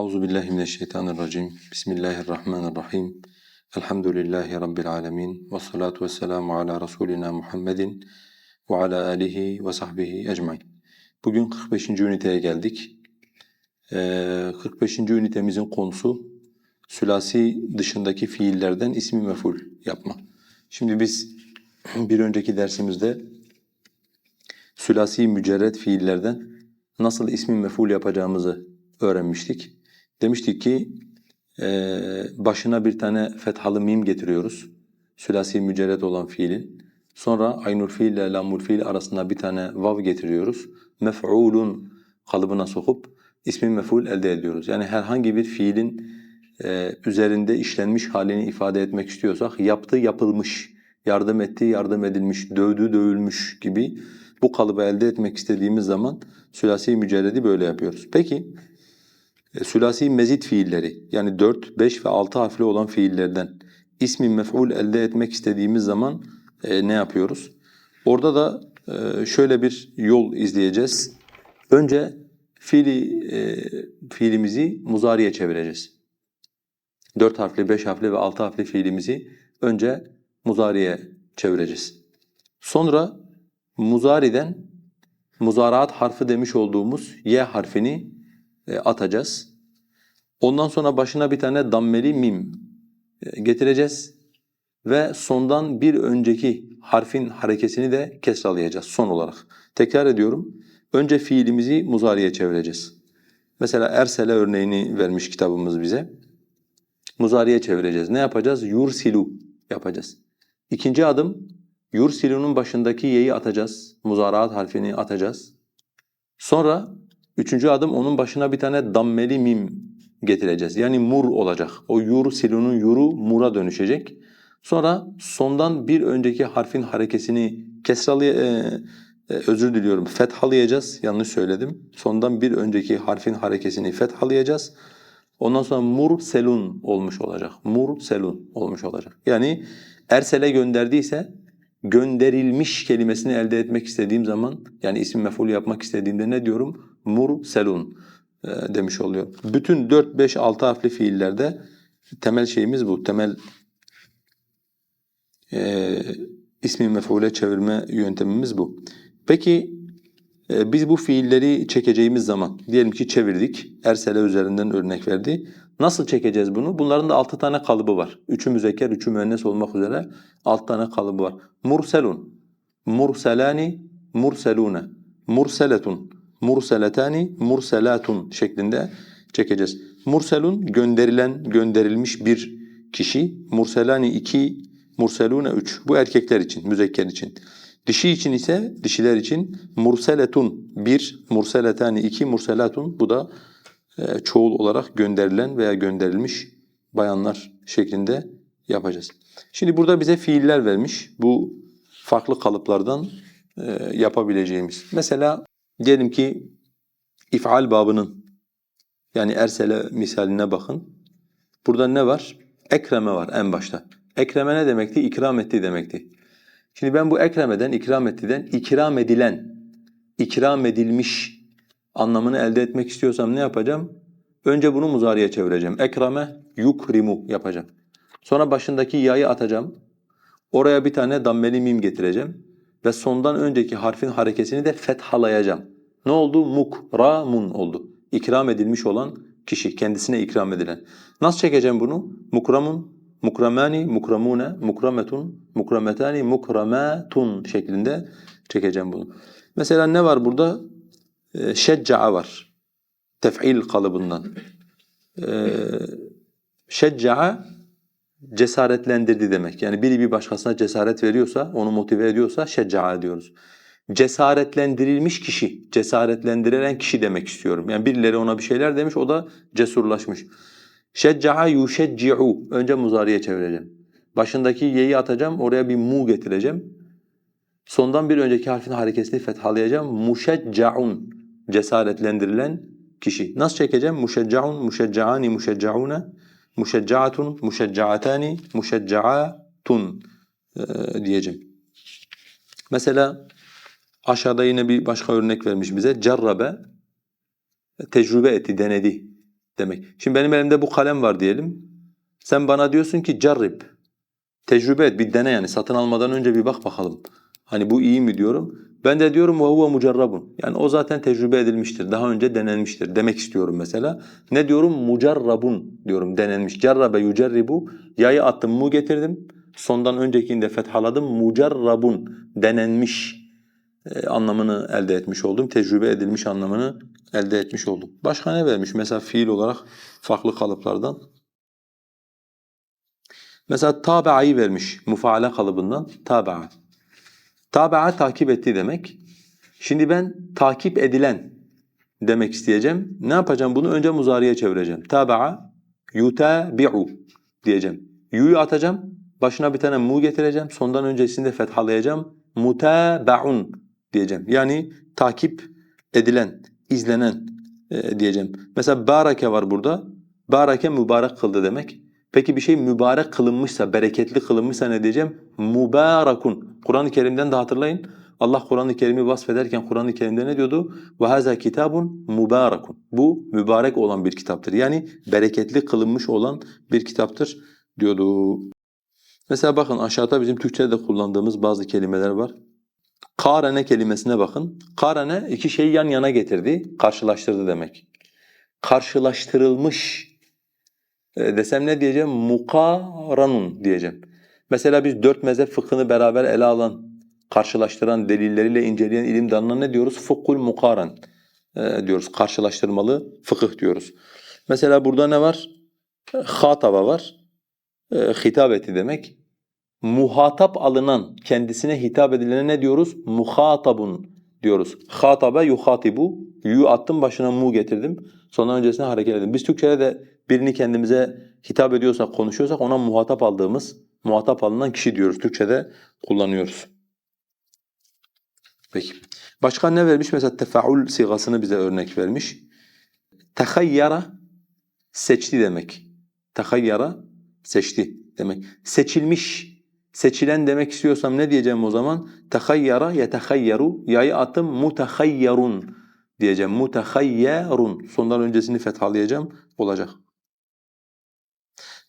Euzu billahi mineşşeytanirracim. Bismillahirrahmanirrahim. Elhamdülillahi rabbil alamin. Ves salatu vesselamu ala rasulina Muhammedin ve ala alihi ve sahbihi ecmaîn. Bugün 45. üniteye geldik. Ee, 45. ünitemizin konusu sülasi dışındaki fiillerden ismi mef'ul yapma. Şimdi biz bir önceki dersimizde sülasi mücerred fiillerden nasıl ismi mef'ul yapacağımızı öğrenmiştik. Demiştik ki e, başına bir tane fethalı mim getiriyoruz. Sülasi mücerred olan fiilin. Sonra aynul fiil ile lamul fiil arasında bir tane vav getiriyoruz. Mef'ulun kalıbına sokup ismi mef'ul elde ediyoruz. Yani herhangi bir fiilin e, üzerinde işlenmiş halini ifade etmek istiyorsak yaptı yapılmış, yardım etti yardım edilmiş, dövdü dövülmüş gibi bu kalıbı elde etmek istediğimiz zaman sülasi mücerredi böyle yapıyoruz. Peki sülasi mezit fiilleri yani 4, 5 ve 6 harfli olan fiillerden ismi mef'ul elde etmek istediğimiz zaman e, ne yapıyoruz? Orada da e, şöyle bir yol izleyeceğiz. Önce fiili, e, fiilimizi muzariye çevireceğiz. 4 harfli, 5 harfli ve 6 harfli fiilimizi önce muzariye çevireceğiz. Sonra muzariden muzaraat harfi demiş olduğumuz y harfini e, atacağız. Ondan sonra başına bir tane dammeli mim e, getireceğiz ve sondan bir önceki harfin harekesini de kesralayacağız son olarak. Tekrar ediyorum. Önce fiilimizi muzariye çevireceğiz. Mesela ersele örneğini vermiş kitabımız bize. Muzariye çevireceğiz. Ne yapacağız? Yursilu yapacağız. İkinci adım yursilu'nun başındaki y'yi atacağız. Muzaraat harfini atacağız. Sonra üçüncü adım onun başına bir tane dammeli mim getireceğiz. Yani mur olacak. O yursilu'nun yuru mura dönüşecek. Sonra sondan bir önceki harfin harekesini kesralay e, e, özür diliyorum fethalayacağız. Yanlış söyledim. Sondan bir önceki harfin harekesini fethalayacağız. Ondan sonra murselun olmuş olacak. Murselun olmuş olacak. Yani ersele gönderdiyse gönderilmiş kelimesini elde etmek istediğim zaman yani isim mef'ul yapmak istediğimde ne diyorum? Murselun e, demiş oluyor. Bütün 4 5 6 harfli fiillerde temel şeyimiz bu. Temel e, ismi mef'ule çevirme yöntemimiz bu. Peki biz bu fiilleri çekeceğimiz zaman diyelim ki çevirdik. Ersele üzerinden örnek verdi. Nasıl çekeceğiz bunu? Bunların da altı tane kalıbı var. Üçü müzekker, üçü müennes olmak üzere altı tane kalıbı var. Murselun, murselani, murselune, murseletun, murseletani, murselatun şeklinde çekeceğiz. Murselun gönderilen, gönderilmiş bir kişi. Murselani iki, murselune üç. Bu erkekler için, müzekker için. Dişi için ise, dişiler için murseletun bir, murseletani iki, murselatun. Bu da e, çoğul olarak gönderilen veya gönderilmiş bayanlar şeklinde yapacağız. Şimdi burada bize fiiller vermiş. Bu farklı kalıplardan e, yapabileceğimiz. Mesela diyelim ki if'al babının yani ersele misaline bakın. Burada ne var? Ekreme var en başta. Ekreme ne demekti? İkram etti demekti. Şimdi ben bu ekremeden, ikram ettiden ikram edilen, ikram edilmiş anlamını elde etmek istiyorsam ne yapacağım? Önce bunu muzariye çevireceğim. Ekrame yukrimu yapacağım. Sonra başındaki yayı atacağım. Oraya bir tane dammeli mim getireceğim. Ve sondan önceki harfin harekesini de fethalayacağım. Ne oldu? Mukramun oldu. İkram edilmiş olan kişi, kendisine ikram edilen. Nasıl çekeceğim bunu? Mukramun, mukramani, mukramune, mukrametun, mukrametani, mukramatun şeklinde çekeceğim bunu. Mesela ne var burada? Ee, şecca'a var. Tef'il kalıbından. Ee, şecca'a cesaretlendirdi demek. Yani biri bir başkasına cesaret veriyorsa, onu motive ediyorsa şecca'a diyoruz. Cesaretlendirilmiş kişi, cesaretlendiren kişi demek istiyorum. Yani birileri ona bir şeyler demiş, o da cesurlaşmış. Şecca'a yuşecci'u. Önce muzariye çevireceğim. Başındaki ye'yi atacağım, oraya bir mu getireceğim. Sondan bir önceki harfin harekesini fethalayacağım. Muşecca'un. Cesaretlendirilen kişi. Nasıl çekeceğim? Muşeccaun, muşecca'ani, muşeccaune, muşecca'atun, muşecca'atani, muşecca'atun ee, diyeceğim. Mesela aşağıda yine bir başka örnek vermiş bize. Cerrabe, tecrübe etti, denedi demek. Şimdi benim elimde bu kalem var diyelim. Sen bana diyorsun ki carrib. Tecrübe et, bir dene yani. Satın almadan önce bir bak bakalım. Hani bu iyi mi diyorum. Ben de diyorum ve huve mucarrabun. Yani o zaten tecrübe edilmiştir. Daha önce denenmiştir demek istiyorum mesela. Ne diyorum? Mucarrabun diyorum denenmiş. Carrabe yucerribu. Yayı attım mu getirdim. Sondan öncekini de fethaladım. Mucarrabun denenmiş anlamını elde etmiş oldum. Tecrübe edilmiş anlamını elde etmiş oldum. Başka ne vermiş? Mesela fiil olarak farklı kalıplardan. Mesela tabe'ayı vermiş mufaale kalıbından tabe'a. Tabe'a takip etti demek. Şimdi ben takip edilen demek isteyeceğim. Ne yapacağım? Bunu önce muzariye çevireceğim. Tabe'a yutabi'u diyeceğim. Yu'yu atacağım. Başına bir tane mu getireceğim. Sondan öncesini de fethalayacağım. Mutaba'un diyeceğim. Yani takip edilen, izlenen e, diyeceğim. Mesela barake var burada. Barake mübarek kıldı demek. Peki bir şey mübarek kılınmışsa, bereketli kılınmışsa ne diyeceğim? Mübarekun. Kur'an-ı Kerim'den de hatırlayın. Allah Kur'an-ı Kerim'i vasfederken Kur'an-ı Kerim'de ne diyordu? وَهَذَا kitabun mübarekun. Bu mübarek olan bir kitaptır. Yani bereketli kılınmış olan bir kitaptır diyordu. Mesela bakın aşağıda bizim Türkçe'de de kullandığımız bazı kelimeler var. Karene kelimesine bakın. Karene iki şeyi yan yana getirdi, karşılaştırdı demek. Karşılaştırılmış e, desem ne diyeceğim? Mukaranun diyeceğim. Mesela biz dört mezhep fıkhını beraber ele alan, karşılaştıran, delilleriyle inceleyen ilim dalına ne diyoruz? Fıkhul mukaran e, diyoruz. Karşılaştırmalı fıkıh diyoruz. Mesela burada ne var? E, Hataba var. E, hitap demek. Muhatap alınan, kendisine hitap edilene ne diyoruz? Muhatabun diyoruz. Hatabe yuhatibu. Yu attım başına mu getirdim. Sonra öncesine hareket edin. Biz Türkçe'de de birini kendimize hitap ediyorsak, konuşuyorsak ona muhatap aldığımız, muhatap alınan kişi diyoruz. Türkçe'de kullanıyoruz. Peki. Başka ne vermiş? Mesela tefaul sigasını bize örnek vermiş. Tehayyara seçti demek. Tehayyara seçti demek. Seçilmiş, seçilen demek istiyorsam ne diyeceğim o zaman? Tehayyara yetehayyaru. Yayı attım mutehayyarun diyeceğim. Mutehayyarun. Sondan öncesini fethalayacağım. Olacak.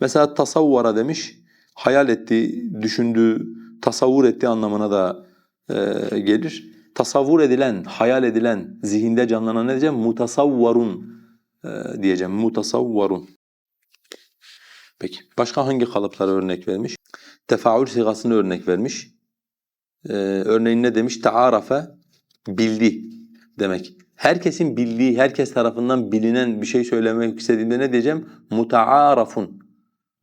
Mesela tasavvara demiş. Hayal etti, düşündü, tasavvur etti anlamına da e, gelir. Tasavvur edilen, hayal edilen, zihinde canlanan ne diyeceğim? Mutasavvarun e, diyeceğim. Mutasavvarun. Peki. Başka hangi kalıplara örnek vermiş? Tefaül sigasını örnek vermiş. Ee, örneğin ne demiş? Taarafe bildi demek. Herkesin bildiği, herkes tarafından bilinen bir şey söylemek istediğimde ne diyeceğim? Mutaarafun.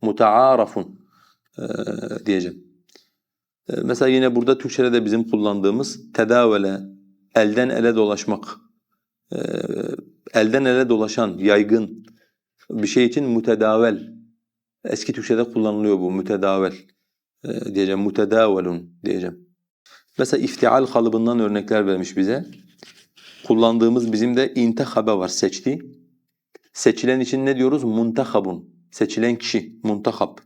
Mutaarafun ee, diyeceğim. Ee, mesela yine burada Türkçe'de de bizim kullandığımız tedavele, elden ele dolaşmak. Ee, elden ele dolaşan, yaygın bir şey için mütedavel. Eski Türkçe'de kullanılıyor bu mütedavel ee, diyeceğim. Mutedavelun diyeceğim. Mesela iftial kalıbından örnekler vermiş bize. Kullandığımız bizim de intehabe var, seçti. Seçilen için ne diyoruz? Muntahabun. Seçilen kişi, muntahab.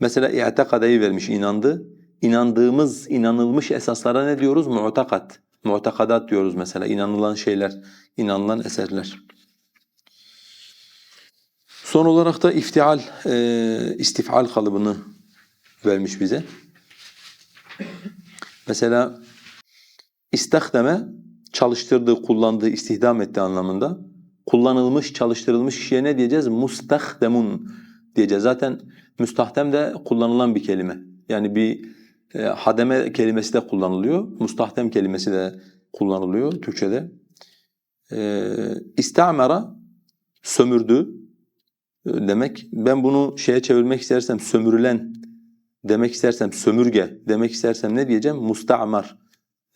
Mesela i'tekadeyi vermiş, inandı. İnandığımız, inanılmış esaslara ne diyoruz? Mu'takat. Mu'takadat diyoruz mesela, inanılan şeyler, inanılan eserler. Son olarak da iftial, e, istifal kalıbını vermiş bize. Mesela istahdeme çalıştırdığı, kullandığı, istihdam ettiği anlamında. Kullanılmış, çalıştırılmış kişiye ne diyeceğiz? Mustahdemun diyeceğiz. Zaten müstahdem de kullanılan bir kelime. Yani bir e, hademe kelimesi de kullanılıyor. Mustahdem kelimesi de kullanılıyor Türkçe'de. E, istamera sömürdü e, demek. Ben bunu şeye çevirmek istersem sömürülen demek istersem sömürge demek istersem ne diyeceğim? Mustamar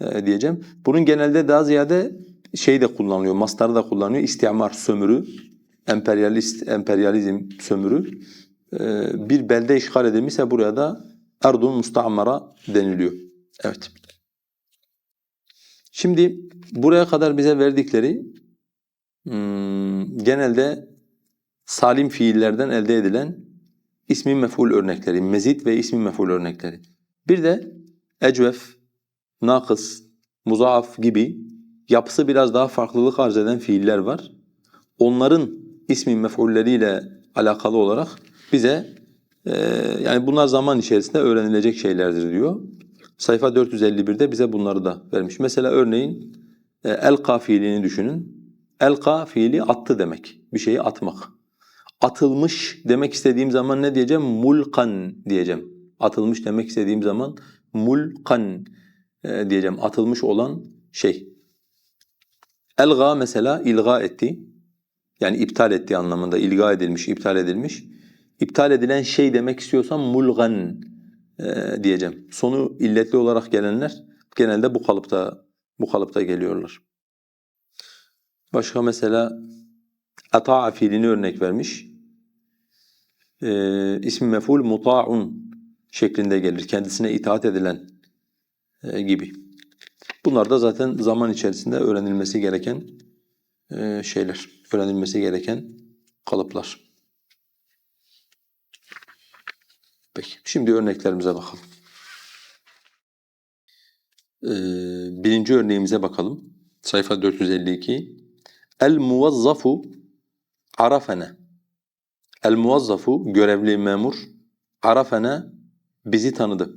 e, diyeceğim. Bunun genelde daha ziyade şey de kullanılıyor, mastarı da kullanılıyor. İstimar, sömürü, emperyalist, emperyalizm, sömürü. E, bir belde işgal edilmişse buraya da erdun mustamara deniliyor. Evet. Şimdi buraya kadar bize verdikleri hmm, genelde salim fiillerden elde edilen ismi mef'ul örnekleri, mezit ve ismi mef'ul örnekleri. Bir de ecvef, nakıs, muzaaf gibi yapısı biraz daha farklılık arz eden fiiller var. Onların ismin mef'ulleriyle alakalı olarak bize e, yani bunlar zaman içerisinde öğrenilecek şeylerdir diyor. Sayfa 451'de bize bunları da vermiş. Mesela örneğin e, elka fiilini düşünün. Elka fiili attı demek. Bir şeyi atmak. Atılmış demek istediğim zaman ne diyeceğim? Mulkan diyeceğim. Atılmış demek istediğim zaman mulkan e, diyeceğim. Atılmış olan şey. Elga mesela ilga etti. Yani iptal ettiği anlamında ilga edilmiş, iptal edilmiş. İptal edilen şey demek istiyorsam mulgan e, diyeceğim. Sonu illetli olarak gelenler genelde bu kalıpta bu kalıpta geliyorlar. Başka mesela ata'a fiilini örnek vermiş. E, ismi mef'ul muta'un şeklinde gelir. Kendisine itaat edilen e, gibi. Bunlar da zaten zaman içerisinde öğrenilmesi gereken e, şeyler, öğrenilmesi gereken kalıplar. Peki, şimdi örneklerimize bakalım. Ee, birinci örneğimize bakalım. Sayfa 452. El muvazzafu arafene. El muvazzafu görevli memur arafene bizi tanıdı.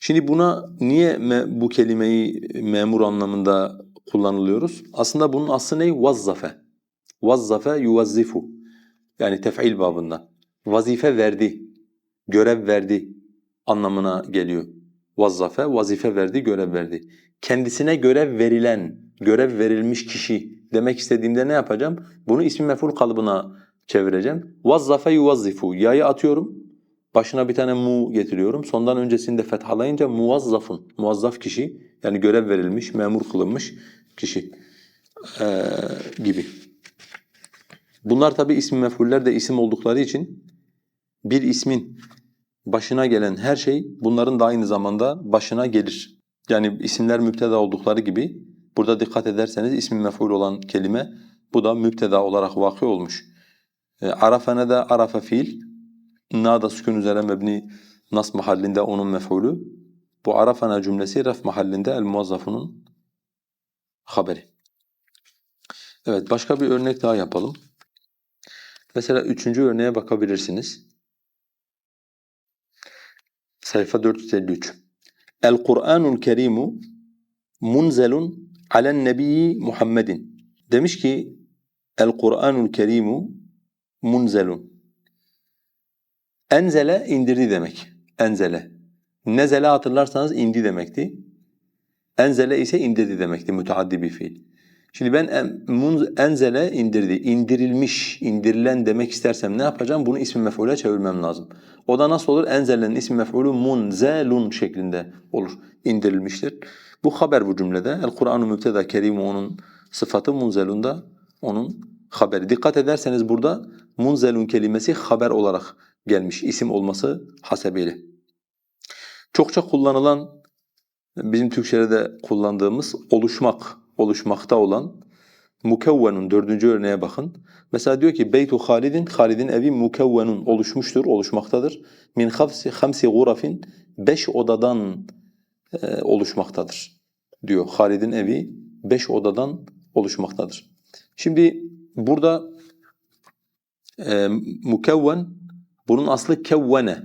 Şimdi buna niye me, bu kelimeyi memur anlamında kullanılıyoruz? Aslında bunun aslı ne? Vazzafe. Vazzafe yuvazzifu. Yani tef'il babında. Vazife verdi, görev verdi anlamına geliyor. Vazzafe, vazife verdi, görev verdi. Kendisine görev verilen, görev verilmiş kişi demek istediğimde ne yapacağım? Bunu ismi mef'ul kalıbına çevireceğim. Vazzafe yuvazzifu. Yayı atıyorum, başına bir tane mu getiriyorum. Sondan öncesinde fethalayınca muvazzafun, muvazzaf kişi yani görev verilmiş, memur kılınmış kişi ee, gibi. Bunlar tabi ismi mef'uller de isim oldukları için bir ismin başına gelen her şey bunların da aynı zamanda başına gelir. Yani isimler müpteda oldukları gibi burada dikkat ederseniz ismi mef'ul olan kelime bu da müpteda olarak vakı olmuş. E, arafene de arafa fiil, na da sükun üzere mebni nas mahallinde onun mef'ulü. Bu arafena cümlesi ref mahallinde el muvazzafunun haberi. Evet başka bir örnek daha yapalım. Mesela üçüncü örneğe bakabilirsiniz. Sayfa 453. El-Kur'anul Kerimu munzelun alen nebiyyi Muhammedin. Demiş ki El-Kur'anul Kerimu munzelun. Enzele indirdi demek. Enzele. Nezele hatırlarsanız indi demekti. Enzele ise indirdi demekti müteaddi bir fiil. Şimdi ben enzele indirdi, indirilmiş, indirilen demek istersem ne yapacağım? Bunu ismi mef'ule çevirmem lazım. O da nasıl olur? Enzele'nin ismi mef'ulü munzelun şeklinde olur. İndirilmiştir. Bu haber bu cümlede. El-Kur'an-ı mübteda kerimu onun sıfatı munzelun da onun haberi. Dikkat ederseniz burada munzelun kelimesi haber olarak gelmiş isim olması hasebiyle. Çokça kullanılan bizim Türkçe'de de kullandığımız oluşmak oluşmakta olan mukevvenun dördüncü örneğe bakın. Mesela diyor ki Beytu Halid'in, Halid'in evi mukevvenun oluşmuştur, oluşmaktadır. Min hamsi, hamsi gurafin beş odadan e, oluşmaktadır diyor. Halid'in evi beş odadan oluşmaktadır. Şimdi burada e, mukevven bunun aslı kevvene.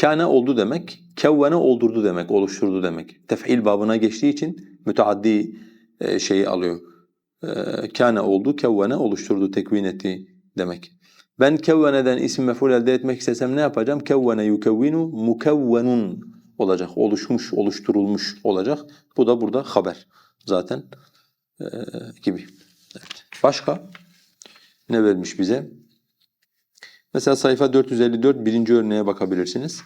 Kâne oldu demek, kevvene oldurdu demek, oluşturdu demek. Tef'il babına geçtiği için müteaddi e, şeyi alıyor. E, kâne oldu, kevvene oluşturdu, tekvin etti demek. Ben kevveneden isim mef'ul elde etmek istesem ne yapacağım? Kevvene yukevvinu mukevvenun olacak. Oluşmuş, oluşturulmuş olacak. Bu da burada haber zaten e, gibi. Evet. Başka ne vermiş bize? Mesela sayfa 454 birinci örneğe bakabilirsiniz.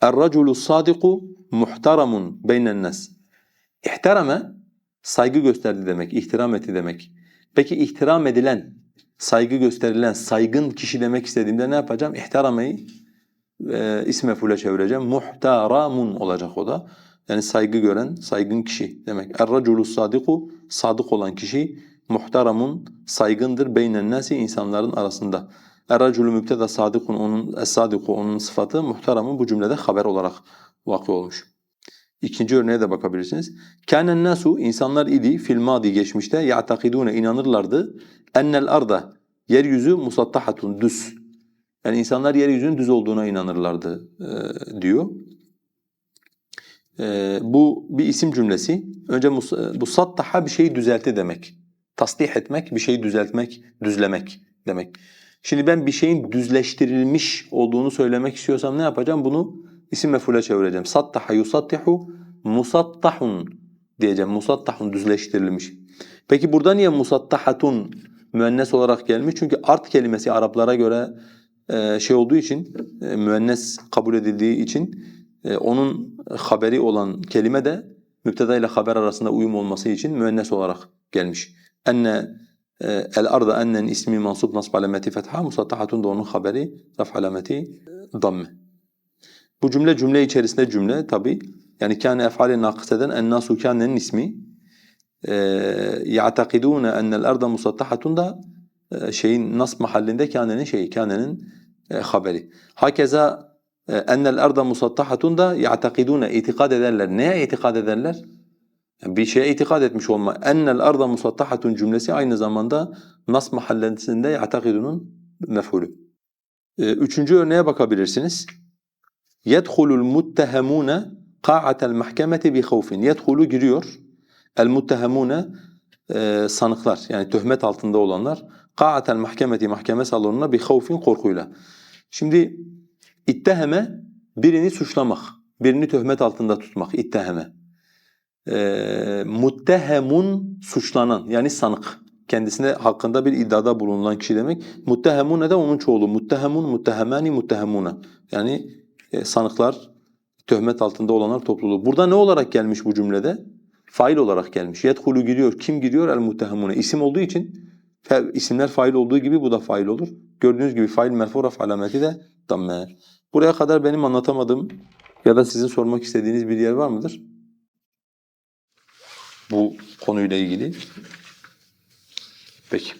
Er-raculu sadiku muhtaramun beynen nas. İhterame saygı gösterdi demek, ihtiram etti demek. Peki ihtiram edilen, saygı gösterilen, saygın kişi demek istediğimde ne yapacağım? İhtirameyi e, isme fule çevireceğim. Muhtaramun olacak o da. Yani saygı gören, saygın kişi demek. Er-raculu sadiku, sadık olan kişi, muhtaramun, saygındır beynen nasi insanların arasında. Er-raculu mübteda sadikun onun es-sadiku onun sıfatı, muhtaramun bu cümlede haber olarak vakı olmuş. İkinci örneğe de bakabilirsiniz. Kânen nasu insanlar idi fil madi geçmişte ya'takidûne inanırlardı ennel arda yeryüzü musattahatun düz. Yani insanlar yeryüzünün düz olduğuna inanırlardı e, diyor. E, bu bir isim cümlesi. Önce mus- bu sattaha bir şeyi düzeltti demek. Tasdih etmek, bir şeyi düzeltmek, düzlemek demek. Şimdi ben bir şeyin düzleştirilmiş olduğunu söylemek istiyorsam ne yapacağım? Bunu isim mef'ule çevireceğim. Sattaha yusattihu musattahun diyeceğim. Musattahun düzleştirilmiş. Peki burada niye musattahatun müennes olarak gelmiş? Çünkü art kelimesi Araplara göre e, şey olduğu için, e, müennes kabul edildiği için e, onun haberi olan kelime de müpteda ile haber arasında uyum olması için müennes olarak gelmiş. Enne el arda ennen ismi mansub nasb alameti fetha musattahatun da onun haberi raf alameti damme. Bu cümle cümle içerisinde cümle tabi. Yani kâne ef'ali nakıseden ennâsu kânenin ismi. Ya'takidûne ennel arda musattahatun da e, şeyin nas mahallinde kânenin şeyi, kânenin e, haberi. Hakeza ennel arda musattahatun da ya'takidûne itikad ederler. Neye itikad ederler? Yani bir şeye itikad etmiş olma. Ennel arda musattahatun cümlesi aynı zamanda nas mahallesinde ya'takidunun mef'ulü. Ee, Üçüncü örneğe bakabilirsiniz yedhulul muttehamune ka'atel mahkemeti bi khawfin. Yedhulu giriyor. El sanıklar yani töhmet altında olanlar ka'atel mahkemeti mahkeme salonuna bi khawfin korkuyla. Şimdi itteheme birini suçlamak, birini töhmet altında tutmak itteheme. E, muttehemun suçlanan yani sanık kendisine hakkında bir iddiada bulunan kişi demek. Muttehemun de onun çoğulu. Muttehemun, muttehemani, muttehemuna. Yani e, sanıklar, töhmet altında olanlar topluluğu. Burada ne olarak gelmiş bu cümlede? Fail olarak gelmiş. Yedhulu giriyor. Kim giriyor? El muttehemune. İsim olduğu için isimler fail olduğu gibi bu da fail olur. Gördüğünüz gibi fail merfu raf alameti de damme. Buraya kadar benim anlatamadığım ya da sizin sormak istediğiniz bir yer var mıdır? Bu konuyla ilgili. Peki.